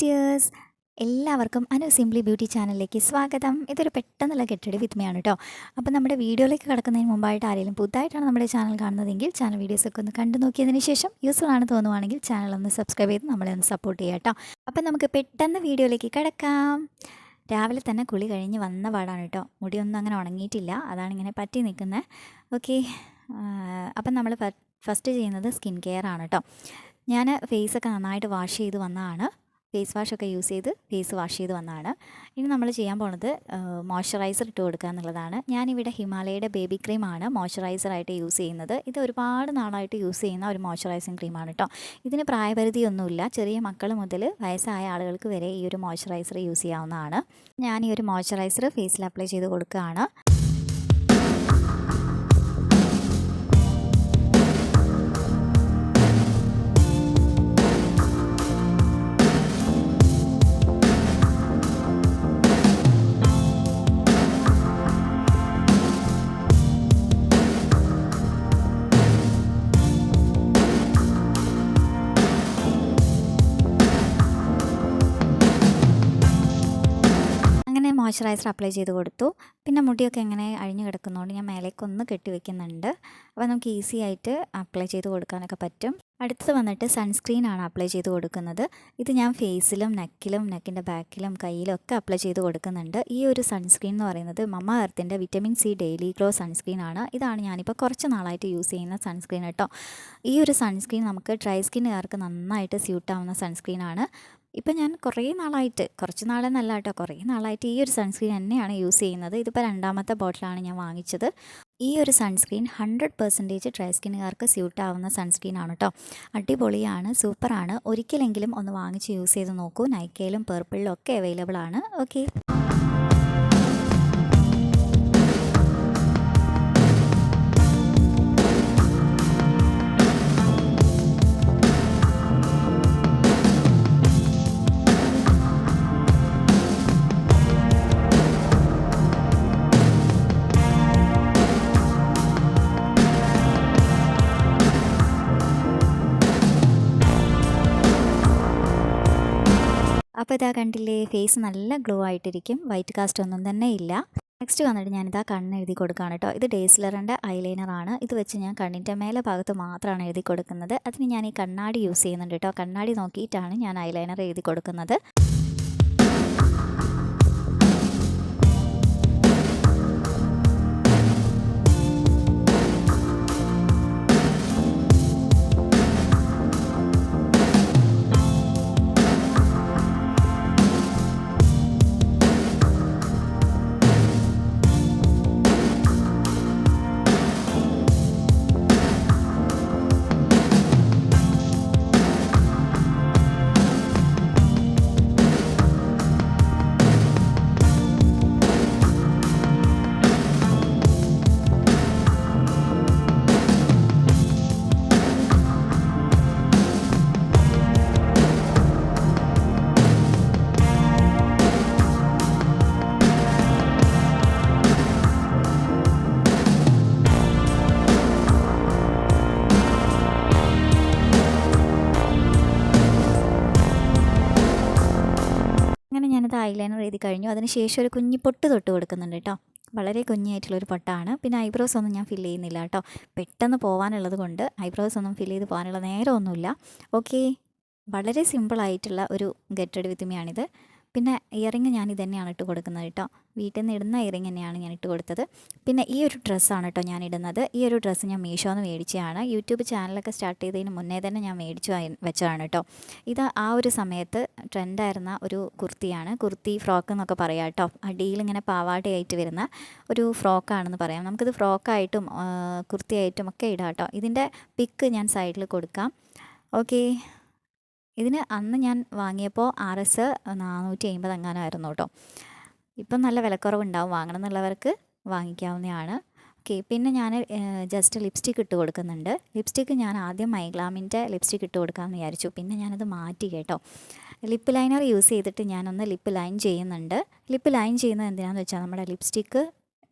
Dears എല്ലാവർക്കും Anu simply beauty ചാനലിലേക്ക് സ്വാഗതം. ഇതൊരു പെട്ടെന്നുള്ള കെട്ടിടി വിത്മയാണ് കേട്ടോ അപ്പോൾ നമ്മുടെ വീഡിയോയിലേക്ക് കിടക്കുന്നതിന് മുമ്പായിട്ട് ആരെങ്കിലും പുതുതായിട്ടാണ് നമ്മുടെ ചാനൽ കാണുന്നതെങ്കിൽ ചാനൽ വീഡിയോസൊക്കെ ഒന്ന് കണ്ടു നോക്കിയതിന് ശേഷം യൂസ്ഫുൾ ആണ് തോന്നുവാണെങ്കിൽ ചാനൽ ഒന്ന് സബ്സ്ക്രൈബ് ചെയ്ത് നമ്മളെ ഒന്ന് സപ്പോർട്ട് ചെയ്യാം കേട്ടോ അപ്പോൾ നമുക്ക് പെട്ടെന്ന് വീഡിയോയിലേക്ക് കിടക്കാം. രാവിലെ തന്നെ കുളി കഴിഞ്ഞ് വന്ന പാടാണ് കേട്ടോ മുടിയൊന്നും അങ്ങനെ ഉണങ്ങിയിട്ടില്ല. അതാണ് ഇങ്ങനെ പറ്റി നിൽക്കുന്നത് ഓക്കെ. അപ്പം നമ്മൾ ഫസ്റ്റ് ചെയ്യുന്നത് സ്കിൻ കെയർ ആണ് കേട്ടോ ഞാൻ ഫേസൊക്കെ നന്നായിട്ട് വാഷ് ചെയ്ത് വന്നതാണ്. ഫേസ് വാഷ് ഒക്കെ യൂസ് ചെയ്ത് ഫേസ് വാഷ് ചെയ്ത് വന്നതാണ്. ഇനി നമ്മൾ ചെയ്യാൻ പോണത് മോയ്സ്ചറൈസർ ഇട്ട് കൊടുക്കുക എന്നുള്ളതാണ്. ഞാനിവിടെ ഹിമാലയയുടെ ബേബി ക്രീമാണ് മോയ്സ്ചറൈസറായിട്ട് യൂസ് ചെയ്യുന്നത്. ഇത് ഒരുപാട് നാളായിട്ട് യൂസ് ചെയ്യുന്ന ഒരു മോയ്സ്ചറൈസിങ് ക്രീമാണ് കേട്ടോ ഇതിന് പ്രായപരിധിയൊന്നുമില്ല. ചെറിയ മക്കൾ മുതൽ വയസ്സായ ആളുകൾക്ക് വരെ ഈ ഒരു മോയ്സ്ചറൈസർ യൂസ് ചെയ്യാവുന്നതാണ്. ഞാൻ ഈ ഒരു മോയ്സ്ചറൈസർ ഫേസിൽ അപ്ലൈ ചെയ്ത് കൊടുക്കുകയാണ്. മോയ്സ്ചറൈസർ അപ്ലൈ ചെയ്ത് കൊടുത്തു. പിന്നെ മുടിയൊക്കെ എങ്ങനെ അഴിഞ്ഞു കിടക്കുന്നതുകൊണ്ട് ഞാൻ മേലേക്ക് ഒന്ന് കെട്ടി വെക്കുന്നുണ്ട്. അപ്പോൾ നമുക്ക് ഈസി ആയിട്ട് അപ്ലൈ ചെയ്ത് കൊടുക്കാനൊക്കെ പറ്റും. അടുത്തത് വന്നിട്ട് സൺസ്ക്രീൻ ആണ് അപ്ലൈ ചെയ്ത് കൊടുക്കുന്നത്. ഇത് ഞാൻ ഫേസിലും നെക്കിലും നെക്കിന്റെ ബാക്കിലും കയ്യിലും ഒക്കെ അപ്ലൈ ചെയ്ത് കൊടുക്കുന്നുണ്ട്. ഈ ഒരു സൺസ്ക്രീൻ എന്ന് പറയുന്നത് മമ്മ എർത്തിന്റെ vitamin C daily glow sunscreen ആണ്. ഇതാണ് ഞാനിപ്പോൾ കുറച്ച് നാളായിട്ട് യൂസ് ചെയ്യുന്ന സൺസ്ക്രീൻ കേട്ടോ. ഈ ഒരു സൺസ്ക്രീൻ നമുക്ക് ഡ്രൈ സ്കിന്നുകാർക്ക് നന്നായിട്ട് സ്യൂട്ടാവുന്ന സൺസ്ക്രീനാണ് ഇപ്പം ഞാൻ കുറേ നാളായിട്ട് കുറച്ച് നാളെന്നല്ല കേട്ടോ കുറേ നാളായിട്ട് ഈ ഒരു സൺസ്ക്രീൻ തന്നെയാണ് യൂസ് ചെയ്യുന്നത്. ഇതിപ്പോൾ രണ്ടാമത്തെ ബോട്ടിലാണ് ഞാൻ വാങ്ങിച്ചത്. ഈ ഒരു സൺസ്ക്രീൻ ഹൺഡ്രഡ് പെർസെന്റേജ് ഡ്രൈ സ്കിന്നുകാർക്ക് സ്യൂട്ട് ആവുന്ന സൺസ്ക്രീൻ ആണ് കേട്ടോ അടിപൊളിയാണ് സൂപ്പറാണ്. ഒരിക്കലെങ്കിലും ഒന്ന് വാങ്ങിച്ച് യൂസ് ചെയ്ത് നോക്കൂ. നൈക്കയിലും പേർപ്പിളിലും ഒക്കെ അവൈലബിൾ ആണ്. ഓക്കെ അപ്പോൾ ഇതാ കണ്ടില്ലേ ഫേസ് നല്ല ഗ്ലോ ആയിട്ടിരിക്കും. വൈറ്റ് കാസ്റ്റ് ഒന്നും തന്നെ ഇല്ല. നെക്സ്റ്റ് വന്നിട്ട് ഞാനിതാ കണ്ണ് എഴുതി കൊടുക്കുകയാണ് കേട്ടോ. ഇത് ഡേസ്ലറിന്റെ ഐലൈനറാണ് ഇത് വെച്ച് ഞാൻ കണ്ണിന്റെ മേലെ ഭാഗത്ത് മാത്രമാണ് എഴുതി കൊടുക്കുന്നത്. അതിന് ഞാൻ ഈ കണ്ണാടി യൂസ് ചെയ്യുന്നുണ്ട് കേട്ടോ. കണ്ണാടി നോക്കിയിട്ടാണ് ഞാൻ ഐലൈനർ എഴുതി കൊടുക്കുന്നത്. ഐലൈനർ എഴുതി കഴിഞ്ഞു. അതിനുശേഷം ഒരു കുഞ്ഞി പൊട്ട് തൊട്ട് കൊടുക്കുന്നുണ്ട് കേട്ടോ. വളരെ കുഞ്ഞായിട്ടുള്ളൊരു പൊട്ടാണ്. പിന്നെ ഐബ്രോസ് ഒന്നും ഞാൻ ഫില്ല് ചെയ്യുന്നില്ല കേട്ടോ. പെട്ടെന്ന് പോകാനുള്ളത് കൊണ്ട് ഐബ്രോസ് ഒന്നും ഫില്ല് ചെയ്ത് പോകാനുള്ള നേരമൊന്നുമില്ല. ഓക്കെ. വളരെ സിമ്പിളായിട്ടുള്ള ഒരു ഗെറ്റഡ് വിത്തുമയാണിത് പിന്നെ ഇയറിങ് ഞാൻ ഇതന്നെയാണ് തന്നെയാണ് ഇട്ട് കൊടുക്കുന്നത് കേട്ടോ. വീട്ടിൽ നിന്ന് ഇടുന്ന ഇയറിങ് തന്നെയാണ് ഞാൻ ഇട്ട് കൊടുത്തത്. പിന്നെ ഈ ഒരു ഡ്രസ്സാണ് കേട്ടോ ഞാൻ ഇടുന്നത്. ഈ ഒരു ഡ്രസ്സ് ഞാൻ മീഷോ മീഷോന്ന് മേടിച്ചതാണ്. യൂട്യൂബ് ചാനലൊക്കെ സ്റ്റാർട്ട് ചെയ്തതിന് മുന്നേ തന്നെ ഞാൻ മേടിച്ചു വെച്ചതാണ് കേട്ടോ. ഇത് ആ ഒരു സമയത്ത് ട്രെൻഡായിരുന്ന ഒരു കുർത്തിയാണ്. കുർത്തി ഫ്രോക്ക് എന്നൊക്കെ പറയാം കേട്ടോ. അടിയിൽ ഇങ്ങനെ പാവാടയായിട്ട് വരുന്ന ഒരു ഫ്രോക്കാണെന്ന് പറയാം. നമുക്കിത് ഫ്രോക്കായിട്ടും കുർത്തിയായിട്ടും ഒക്കെ ഇടാം കേട്ടോ. ഇതിന്റെ പിക്ക് ഞാൻ സൈഡിൽ കൊടുക്കാം. ഓക്കേ ഇതിന് അന്ന് ഞാൻ വാങ്ങിയപ്പോൾ ആർ എസ് നാനൂറ്റി അമ്പത് എങ്ങാനായിരുന്നു കേട്ടോ. ഇപ്പം നല്ല വിലക്കുറവുണ്ടാവും. വാങ്ങണം എന്നുള്ളവർക്ക് വാങ്ങിക്കാവുന്നതാണ്. ഓക്കെ പിന്നെ ഞാൻ ജസ്റ്റ് ലിപ്സ്റ്റിക്ക് ഇട്ട് കൊടുക്കുന്നുണ്ട്. ലിപ്സ്റ്റിക്ക് ഞാൻ ആദ്യം മൈഗ്ലാമിന്റെ ലിപ്സ്റ്റിക്ക് ഇട്ട് കൊടുക്കാമെന്ന് വിചാരിച്ചു. പിന്നെ ഞാനത് മാറ്റി കേട്ടോ. ലിപ്പ് ലൈനർ യൂസ് ചെയ്തിട്ട് ഞാനൊന്ന് ലിപ്പ് ലൈൻ ചെയ്യുന്നുണ്ട്. ലിപ്പ് ലൈൻ ചെയ്യുന്നത് എന്തിനാണെന്ന് വെച്ചാൽ നമ്മുടെ ലിപ്സ്റ്റിക്ക്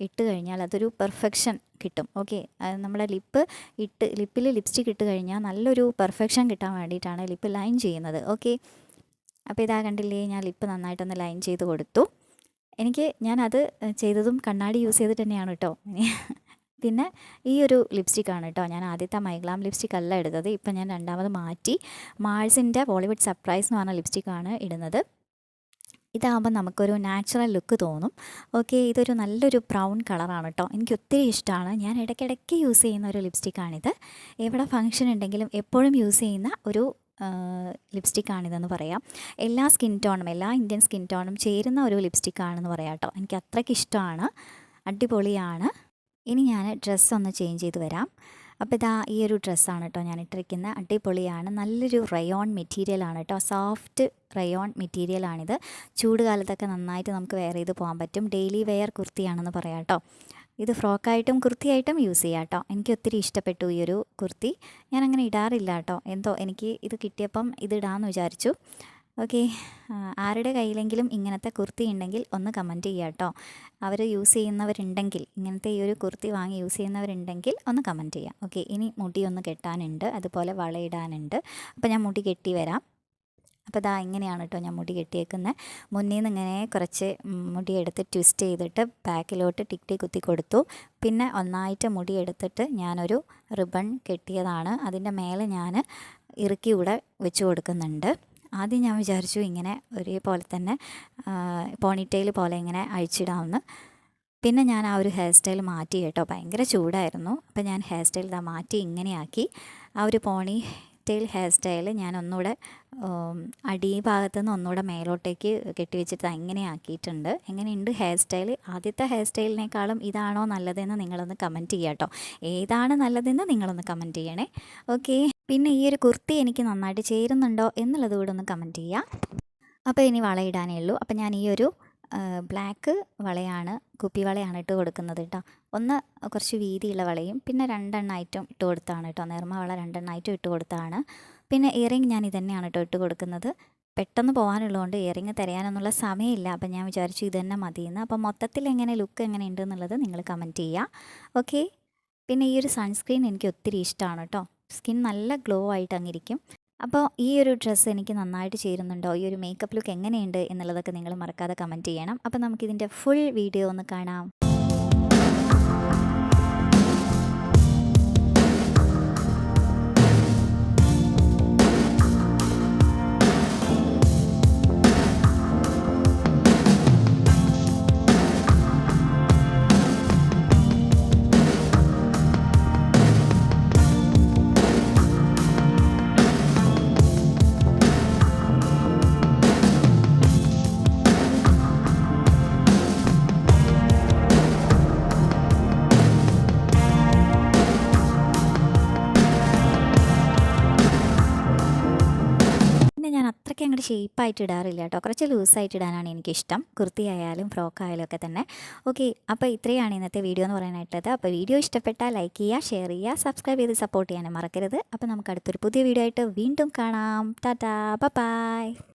ഇട്ട് കഴിഞ്ഞാൽ അതൊരു പെർഫെക്ഷൻ കിട്ടും. ഓക്കെ? നമ്മുടെ ലിപ്പ് ഇട്ട് ലിപ്പിൽ ലിപ്സ്റ്റിക് ഇട്ട് കഴിഞ്ഞാൽ നല്ലൊരു പെർഫെക്ഷൻ കിട്ടാൻ വേണ്ടിയിട്ടാണ് ലിപ്പ് ലൈൻ ചെയ്യുന്നത്. ഓക്കെ? അപ്പോൾ ഇതാ കണ്ടില്ലേ ഞാൻ ലിപ്പ് നന്നായിട്ടൊന്ന് ലൈൻ ചെയ്ത് കൊടുത്തു. എനിക്ക് ഞാനത് ചെയ്തതും കണ്ണാടി യൂസ് ചെയ്തിട്ട് തന്നെയാണ് കേട്ടോ. പിന്നെ ഈ ഒരു ലിപ്സ്റ്റിക്കാണ് കേട്ടോ. ഞാൻ ആദ്യത്തെ മൈഗ്ലാം ലിപ്സ്റ്റിക് അല്ല എടുത്തത്. ഇപ്പം ഞാൻ രണ്ടാമത് മാറ്റി. മാൾസിന്റെ ബോളിവുഡ് സർപ്രൈസ് എന്ന് പറഞ്ഞ ലിപ്സ്റ്റിക്കാണ് ഇടുന്നത്. ഇതാകുമ്പോൾ നമുക്കൊരു നാച്ചുറൽ ലുക്ക് തോന്നും. ഓക്കെ ഇതൊരു നല്ലൊരു ബ്രൗൺ കളറാണ് കേട്ടോ എനിക്ക് ഒത്തിരി ഇഷ്ടമാണ് ഞാൻ ഇടയ്ക്കിടയ്ക്ക് യൂസ് ചെയ്യുന്ന ഒരു ലിപ്സ്റ്റിക്കാണിത്. എവിടെ ഫങ്ഷൻ ഉണ്ടെങ്കിലും എപ്പോഴും യൂസ് ചെയ്യുന്ന ഒരു ലിപ്സ്റ്റിക്കാണിതെന്ന് പറയാം. എല്ലാ സ്കിൻ ടോണും എല്ലാ ഇന്ത്യൻ സ്കിൻ ടോണും ചേരുന്ന ഒരു ലിപ്സ്റ്റിക്കാണെന്ന് പറയാം കേട്ടോ എനിക്ക് അത്രയ്ക്ക് ഇഷ്ടമാണ് അടിപൊളിയാണ്. ഇനി ഞാൻ ഡ്രസ്സ് ഒന്ന് ചേഞ്ച് ചെയ്ത് വരാം. അപ്പോൾ ഇതാ ഈ ഒരു ഡ്രസ്സാണ് കേട്ടോ ഞാൻ ഇട്ടിരിക്കുന്നത് അടിപൊളിയാണ്. നല്ലൊരു റയോൺ മെറ്റീരിയലാണ് കേട്ടോ സോഫ്റ്റ് റയോൺ മെറ്റീരിയലാണിത് ചൂട് കാലത്തൊക്കെ നന്നായിട്ട് നമുക്ക് വെയർ ചെയ്ത് പോകാൻ പറ്റും. ഡെയിലി വെയർ കുർത്തിയാണെന്ന് പറയാം കേട്ടോ ഇത് ഫ്രോക്കായിട്ടും കുർത്തിയായിട്ടും യൂസ് ചെയ്യാം കേട്ടോ എനിക്ക് ഒത്തിരി ഇഷ്ടപ്പെട്ടു ഈ ഒരു കുർത്തി. ഞാൻ അങ്ങനെ ഇടാറില്ല കേട്ടോ എന്തോ എനിക്ക് ഇത് കിട്ടിയപ്പം ഇത് വിചാരിച്ചു. ഓക്കെ. ആരുടെ കയ്യിലെങ്കിലും ഇങ്ങനത്തെ കുർത്തി ഉണ്ടെങ്കിൽ ഒന്ന് കമന്റ് ചെയ്യുക കേട്ടോ. അവർ യൂസ് ചെയ്യുന്നവരുണ്ടെങ്കിൽ ഇങ്ങനത്തെ ഈ ഒരു കുർത്തി വാങ്ങി യൂസ് ചെയ്യുന്നവരുണ്ടെങ്കിൽ ഒന്ന് കമന്റ് ചെയ്യാം ഓക്കെ ഇനി മുടി ഒന്ന് കെട്ടാനുണ്ട് അതുപോലെ വളയിടാനുണ്ട്. അപ്പോൾ ഞാൻ മുടി കെട്ടി വരാം. അപ്പോൾ ഇതാ ഇങ്ങനെയാണ് കേട്ടോ ഞാൻ മുടി കെട്ടിയേക്കുന്നത് മുന്നിൽ നിന്ന് ഇങ്ങനെ കുറച്ച് മുടി എടുത്ത് ട്വിസ്റ്റ് ചെയ്തിട്ട് ബാക്കിലോട്ട് ടിക്ടി കുത്തി കൊടുത്തു. പിന്നെ ഒന്നായിട്ട് മുടി എടുത്തിട്ട് ഞാനൊരു റിബൺ കെട്ടിയതാണ്. അതിന്റെ മേലെ ഞാൻ ഇറുക്കി ഇവിടെ വെച്ച് കൊടുക്കുന്നുണ്ട്. ആദ്യം ഞാൻ വിചാരിച്ചു ഇങ്ങനെ ഒരേപോലെ തന്നെ പോണിറ്റെയിൽ പോലെ ഇങ്ങനെ അഴിച്ചിടാമെന്ന് പിന്നെ ഞാൻ ആ ഒരു ഹെയർ സ്റ്റൈൽ മാറ്റി കേട്ടോ. ഭയങ്കര ചൂടായിരുന്നു. അപ്പോൾ ഞാൻ ഹെയർ സ്റ്റൈൽ ഇതാ മാറ്റി ഇങ്ങനെയാക്കി. ആ ഒരു പോണി ടെയിൽ ഹെയർ സ്റ്റൈൽ ഞാൻ ഒന്നുകൂടെ അടി ഭാഗത്തു നിന്ന് ഒന്നുകൂടെ മേലോട്ടേക്ക് കെട്ടിവെച്ചിട്ട് അങ്ങനെ ആക്കിയിട്ടുണ്ട് എങ്ങനെയുണ്ട് ഹെയർ സ്റ്റൈൽ ആദ്യത്തെ ഹെയർ സ്റ്റൈലിനേക്കാളും ഇതാണോ നല്ലതെന്ന് നിങ്ങളൊന്ന് കമന്റ് ചെയ്യാം കേട്ടോ ഏതാണ് നല്ലതെന്ന് നിങ്ങളൊന്ന് കമന്റ് ചെയ്യണേ. ഓക്കെ പിന്നെ ഈ ഒരു കുർത്തി എനിക്ക് നന്നായിട്ട് ചേരുന്നുണ്ടോ എന്നുള്ളത് കൂടെ ഒന്ന് കമന്റ് ചെയ്യാം. അപ്പോൾ ഇനി വളയിടാനേ ഉള്ളൂ. അപ്പോൾ ഞാൻ ഈ ഒരു ബ്ലാക്ക് വളയാണ് കുപ്പി വളയാണ് ഇട്ട് കൊടുക്കുന്നത് കേട്ടോ. ഒന്ന് കുറച്ച് വീതിയുള്ള വളയും പിന്നെ രണ്ടെണ്ണമായിട്ടും ഇട്ട് കൊടുത്താണ് കേട്ടോ. നേർമ വള രണ്ടെണ്ണമായിട്ടും ഇട്ട് കൊടുത്താണ് പിന്നെ ഇയറിങ് ഞാൻ ഇതന്നെയാണ് കേട്ടോ ഇട്ട് കൊടുക്കുന്നത്. പെട്ടെന്ന് പോകാനുള്ളതുകൊണ്ട് ഇയറിങ് തിരയാനൊന്നുള്ള സമയമില്ല. അപ്പം ഞാൻ വിചാരിച്ചു ഇതന്നെ തന്നെ മതിയെന്ന്. അപ്പം മൊത്തത്തിൽ എങ്ങനെ ലുക്ക് എങ്ങനെ ഉണ്ടെന്നുള്ളത് നിങ്ങൾ കമന്റ് ചെയ്യുക ഓക്കെ പിന്നെ ഈ ഒരു സൺസ്ക്രീൻ എനിക്ക് ഒത്തിരി ഇഷ്ടമാണ് കേട്ടോ. സ്കിൻ നല്ല ഗ്ലോ ആയിട്ട് അങ്ങിരിക്കും. അപ്പോൾ ഈ ഒരു ഡ്രസ്സ് എനിക്ക് നന്നായിട്ട് ചേരുന്നുണ്ടോ? ഈ ഒരു മേക്കപ്പ് ലുക്ക് എങ്ങനെയുണ്ട് എന്നുള്ളതൊക്കെ നിങ്ങൾ മറക്കാതെ കമന്റ് ചെയ്യണം. അപ്പോൾ നമുക്കിതിന്റെ ഫുൾ വീഡിയോ ഒന്ന് കാണാം. അങ്ങോട്ട് ഷേപ്പായിട്ട് ഇടാറില്ല കേട്ടോ കുറച്ച് ലൂസായിട്ട് ഇടാനാണ് എനിക്കിഷ്ടം. കുർത്തി ആയാലും ഫ്രോക്ക് ആയാലും ഒക്കെ തന്നെ. ഓക്കെ അപ്പോൾ ഇത്രയാണ് ഇന്നത്തെ വീഡിയോ എന്ന് പറയാനായിട്ടത് അപ്പോൾ വീഡിയോ ഇഷ്ടപ്പെട്ടാൽ ലൈക്ക് ചെയ്യുക ഷെയർ ചെയ്യുക സബ്സ്ക്രൈബ് ചെയ്ത് സപ്പോർട്ട് ചെയ്യാനും മറക്കരുത്. അപ്പോൾ നമുക്ക് അടുത്തൊരു പുതിയ വീഡിയോ ആയിട്ട് വീണ്ടും കാണാം. Tata bye